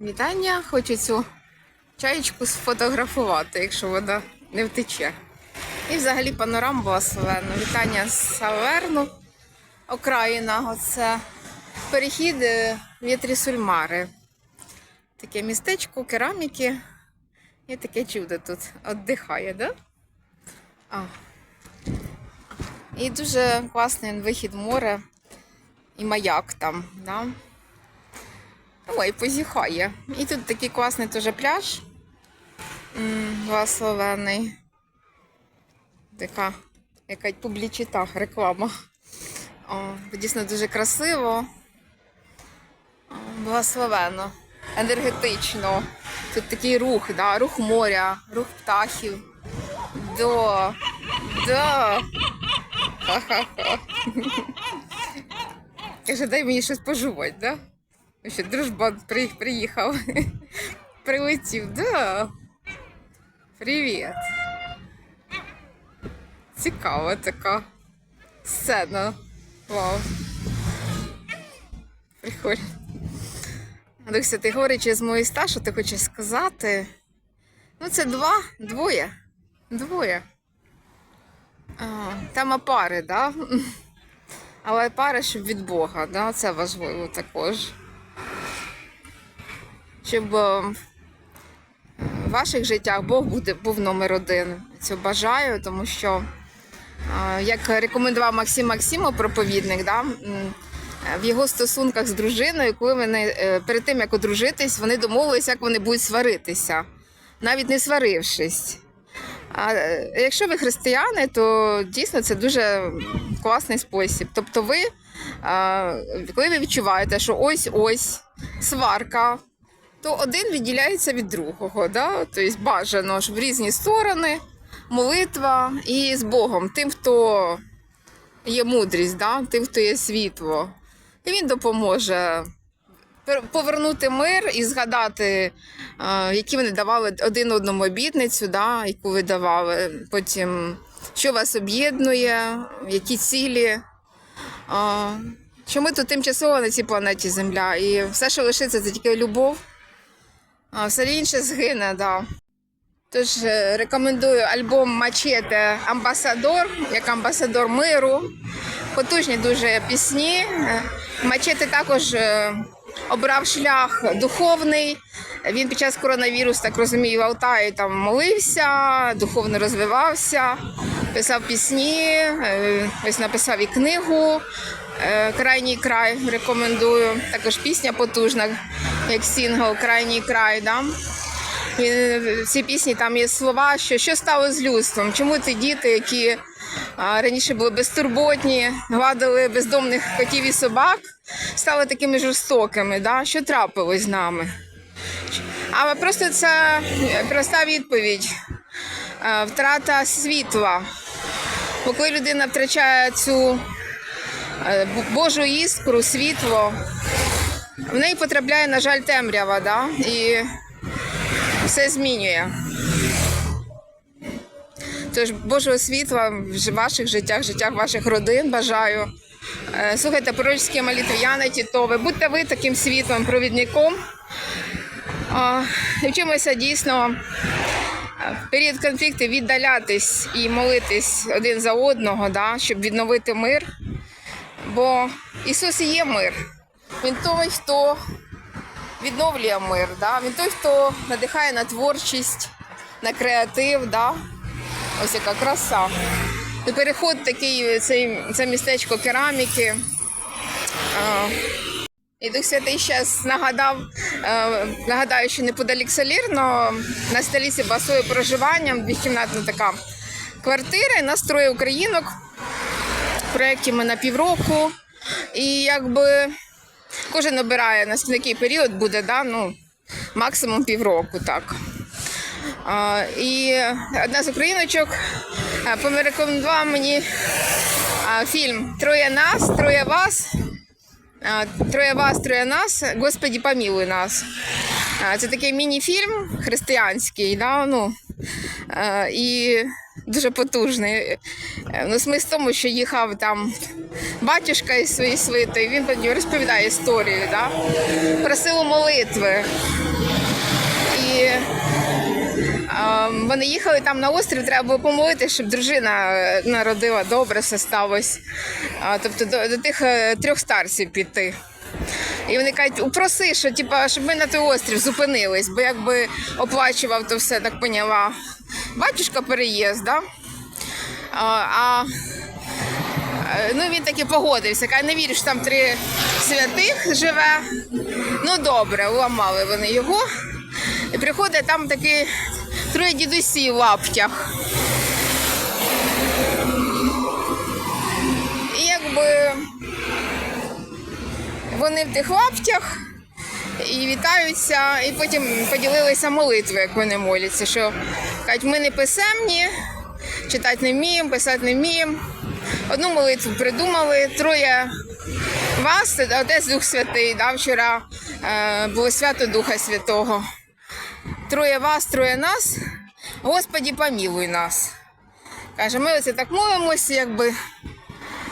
Вітання, хочу цю чаєчку сфотографувати, якщо вона не втече. І взагалі панорама була славенна. Вітання з Саверну, окраїна. Оце перехід е, вітрі Сульмари. Таке містечко, кераміки. І таке чудо тут віддихає, да? А. І дуже класний вихід море і маяк там. Да? Ой, позіхає. І тут такий класний теж пляж. Благословений. Така якась публічита, реклама. О, дійсно дуже красиво. Благословенно. Енергетично. Тут такий рух, да? рух моря, рух птахів. Да. Да. Ха-ха-ха. Каже, дай мені щось пожувати, да? Ще дружбан при, приїхав. Прилетів, да. Привіт. Цікава така сцена. Вау. Прикольно. Дуся, ти говорячи з моєї ста, що ти хочеш сказати? Ну, це два, двоє. Двоє. А, пари, да? Але пари, щоб від Бога, да? це важливо також щоб е, в ваших життях Бог буде, був номер один. Цього бажаю, тому що, е, як рекомендував Максим Максимов, проповідник, да, в його стосунках з дружиною, коли вони е, перед тим як одружитись, вони домовилися, як вони будуть сваритися, навіть не сварившись. А якщо ви християни, то дійсно це дуже класний спосіб. Тобто, ви, коли ви відчуваєте, що ось ось сварка, то один відділяється від другого. Да? Тобто бажано ж в різні сторони, молитва і з Богом, тим, хто є мудрість, да? тим, хто є світло. І він допоможе повернути мир і згадати, які вони давали один одному обітницю, да? яку ви давали. Потім, що вас об'єднує, які цілі. Що ми тут тимчасово на цій планеті Земля, і все, що лишиться, це тільки любов. А все інше згине, да. Тож е, рекомендую альбом Мачете Амбасадор, як амбасадор миру. Потужні дуже пісні. Е, Мачете також е, обрав шлях духовний. Він під час коронавірусу, так розумію, в Алтаї там молився, духовно розвивався, писав пісні, ось написав і книгу. Е, Крайній край рекомендую. Також пісня потужна, як сінгл Крайній край. Да? Він, в цій пісні там є слова, що що стало з людством? Чому ті діти, які раніше були безтурботні, гладили бездомних котів і собак, стали такими жорстокими? Да? Що трапилось з нами? Але просто це проста відповідь. Е, Втрата світла. Бо коли людина втрачає цю е, Божу іскру, світло, в неї потрапляє, на жаль, темрява, да? і все змінює. Тож Божого світла в ваших життях, в життях ваших родин бажаю. Е, Слухайте пророчські молитви Яни Тітови. Будьте ви таким світлом, провідником. І Вчимося дійсно е, в період конфлікту віддалятись і молитись один за одного, да, щоб відновити мир. Бо Ісус є мир. Він той, хто відновлює мир. Да? Він той, хто надихає на творчість, на креатив. Да? Ось яка краса. І переход такий, цей, це містечко кераміки. А, і Дух Святий зараз нагадав, е, нагадаю, що неподалік Солірно на столиці басою проживанням, двохкімнатна така квартира, настроє українок. В проєкті ми на півроку. І якби кожен обирає на який період буде, да? ну, максимум півроку. так. А, і одна з україночок порекомендувала мені фільм Троє нас, троє вас. Троє вас, троє нас. Господі, помілуй нас. Це такий міні-фільм християнський, да? ну, і дуже потужний. Е, Ну, смисл в тому, що їхав там батюшка із своєю свитою, він тоді розповідає історію да? про силу молитви. І вони їхали там на острів, треба було помолити, щоб дружина е, народила добре, все сталося. Тобто до, до тих е, трьох старців піти. І вони кажуть, упроси, що типа, щоб ми на той острів зупинились, бо якби оплачував то все, так поняла. Батюшка переїзд, да? а, Е, Ну, він таки погодився. Каже, не вірю, що там три святих живе. Ну добре, уламали вони його. І приходить там такі троє дідусів в лаптях. І якби вони в тих лаптях і вітаються, і потім поділилися молитвою, як вони моляться. Що кажуть, ми не писемні, читати не вміємо, писати не вміємо. Одну молитву придумали, троє вас, Отець Дух Святий, да, вчора е, було свято Духа Святого. Троє вас, троє нас. Господі, помілуй нас. Каже, ми оце так молимося, якби.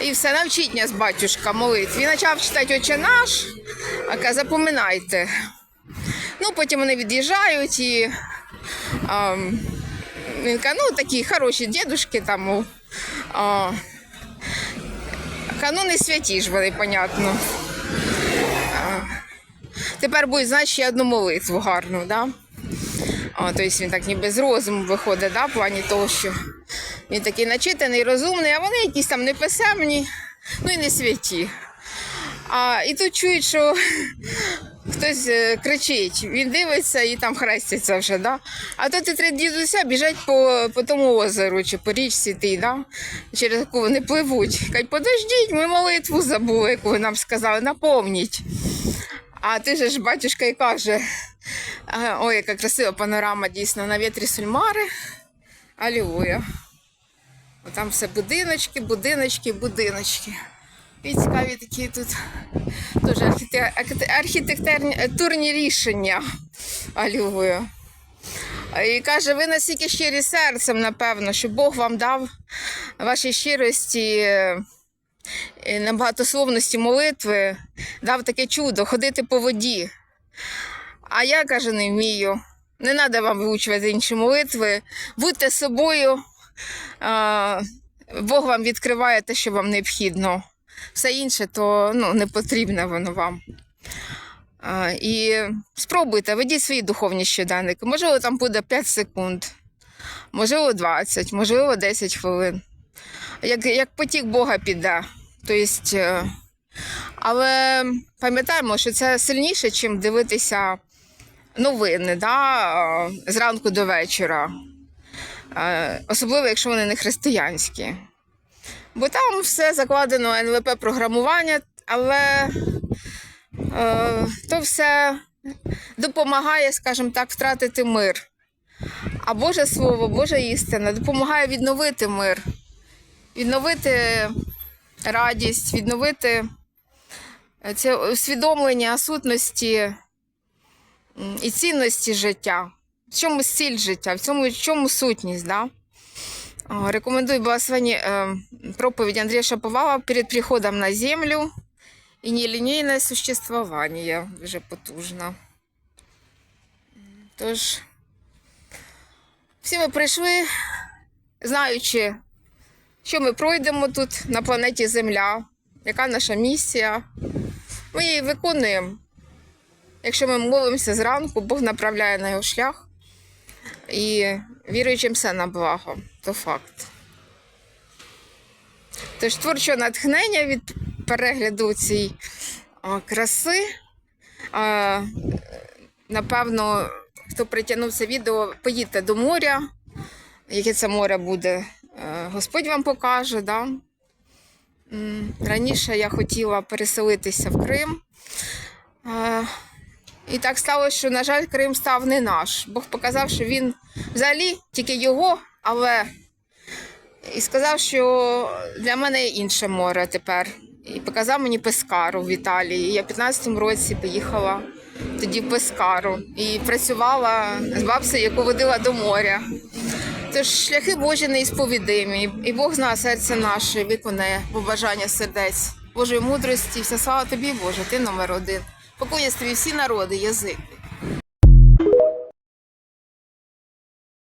І все, навчіть нас, батюшка, молитві. Він почав читати Отче наш, а каже, запоминайте. Ну, потім вони від'їжджають і а, він каже, ну такі хороші дідушки там. А, канони святі ж вони, понятно. А, тепер будуть знати ще одну молитву гарну, да? А, тобто він так ніби з розуму виходить, да, в плані того, що він такий начитаний, розумний, а вони якісь там неписемні, ну і не святі. А, і тут чують, що хтось е, кричить, він дивиться і там хреститься вже. Да? А тут і три дідуся біжать по, по тому озеру чи по річці тій, да? через яку вони пливуть. Кажуть, подождіть, ми молитву забули, яку ви нам сказали, напомніть. А ти же ж батюшка і каже, ой, яка красива панорама дійсно на вітрі сульмари. Алілуя. Там все будиночки, будиночки, будиночки. І цікаві такі тут архітек... архітектурні рішення. Алілуя. І каже, ви настільки щирі серцем, напевно, що Бог вам дав вашій щирості е, і на багатословності молитви, дав таке чудо ходити по воді. А я каже, не вмію. Не треба вам вивчувати інші молитви. Будьте собою. Бог вам відкриває те, що вам необхідно. Все інше то ну, не потрібне воно вам. А, і спробуйте, ведіть свої духовні щоденники. Можливо, там буде 5 секунд, можливо, 20, можливо, 10 хвилин. Як, як потік Бога піде. Тобто, е, але пам'ятаємо, що це сильніше, ніж дивитися новини да, е, зранку до вечора. Е, Особливо, якщо вони не християнські. Бо там все закладено НВП програмування, але е, то все допомагає, скажімо так, втратити мир. А Боже Слово, Божа істина допомагає відновити мир, відновити радість, відновити це усвідомлення сутності і цінності життя. В чому ціль життя, в цьому, в чому сутність. Да? Рекомендую благословение э, проповедь Андрея Шаповала перед приходом на землю і нелінійне существування дуже потужно. Тож, всі ми прийшли, знаючи, що ми пройдемо тут на планеті Земля, яка наша місія. Ми її виконуємо. Якщо ми молимося зранку, Бог направляє на його шлях. І віруючим все на благо, то факт. Тож творчого натхнення від перегляду цієї краси. А, напевно, хто притягнув це відео, поїдьте до моря. Яке це море буде, е, Господь вам покаже. Да? Раніше я хотіла переселитися в Крим. І так сталося, що, на жаль, Крим став не наш. Бог показав, що він взагалі тільки його, але і сказав, що для мене інше море тепер. І показав мені Пескару в Італії. Я в 15-му році поїхала тоді в Пескару і працювала з бабцею, яку водила до моря. Тож шляхи Божі неісповідимі, і Бог знає серце наше, виконає побажання сердець Божої мудрості. Вся слава тобі, Боже, ти номер один. Покоїсь тобі всі народи, язики.